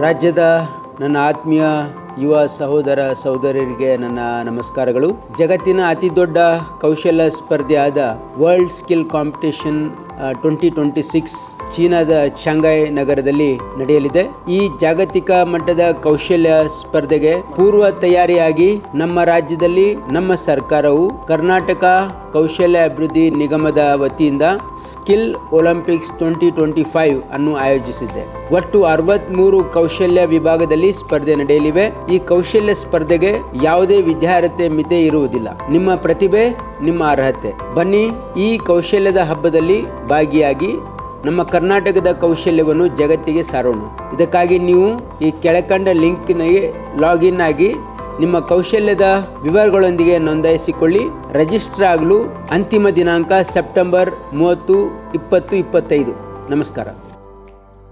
ರಾಜ್ಯದ ನನ್ನ ಆತ್ಮೀಯ ಯುವ ಸಹೋದರ ಸಹೋದರರಿಗೆ ನನ್ನ ನಮಸ್ಕಾರಗಳು. ಜಗತ್ತಿನ ಅತಿ ದೊಡ್ಡ ಕೌಶಲ್ಯ ಸ್ಪರ್ಧೆ ಆದ world skill competition twenty twenty six ಚೀನಾದ ಶಾಂಘೈ ನಗರದಲ್ಲಿ ನಡೆಯಲಿದೆ. ಈ ಜಾಗತಿಕ ಮಟ್ಟದ ಕೌಶಲ್ಯ ಸ್ಪರ್ಧೆಗೆ ಪೂರ್ವ ತಯಾರಿಯಾಗಿ ನಮ್ಮ ರಾಜ್ಯದಲ್ಲಿ ನಮ್ಮ ಸರ್ಕಾರವು ಕರ್ನಾಟಕ ಕೌಶಲ್ಯ ಅಭಿವೃದ್ಧಿ ನಿಗಮದ ವತಿಯಿಂದ skill olympics twenty twenty five ಅನ್ನು ಆಯೋಜಿಸಿದೆ. ಒಟ್ಟು ಅರವತ್ಮೂರು ಕೌಶಲ್ಯ ವಿಭಾಗದಲ್ಲಿ ಸ್ಪರ್ಧೆ ನಡೆಯಲಿವೆ. ಈ ಕೌಶಲ್ಯ ಸ್ಪರ್ಧೆಗೆ ಯಾವುದೇ ವಿದ್ಯಾರ್ಹತೆ ಮಿತಿ ಇರುವುದಿಲ್ಲ. ನಿಮ್ಮ ಪ್ರತಿಭೆ ನಿಮ್ಮ ಅರ್ಹತೆ. ಬನ್ನಿ ಈ ಕೌಶಲ್ಯದ ಹಬ್ಬದಲ್ಲಿ ಭಾಗಿಯಾಗಿ ನಮ್ಮ ಕರ್ನಾಟಕದ ಕೌಶಲ್ಯವನ್ನು ಜಗತ್ತಿಗೆ ಸಾರೋಣ. ಇದಕ್ಕಾಗಿ ನೀವು ಈ ಕೆಳಕಂಡ ಲಿಂಕ್ನಿಗೆ ಲಾಗಿನ್ ಆಗಿ ನಿಮ್ಮ ಕೌಶಲ್ಯದ ವಿವರಗಳೊಂದಿಗೆ ನೋಂದಾಯಿಸಿಕೊಳ್ಳಿ. ರಿಜಿಸ್ಟರ್ ಆಗಲು ಅಂತಿಮ ದಿನಾಂಕ ಸೆಪ್ಟೆಂಬರ್ ಮೂವತ್ತು, ಇಪ್ಪತ್ತು, ಇಪ್ಪತ್ತೈದು. ನಮಸ್ಕಾರ.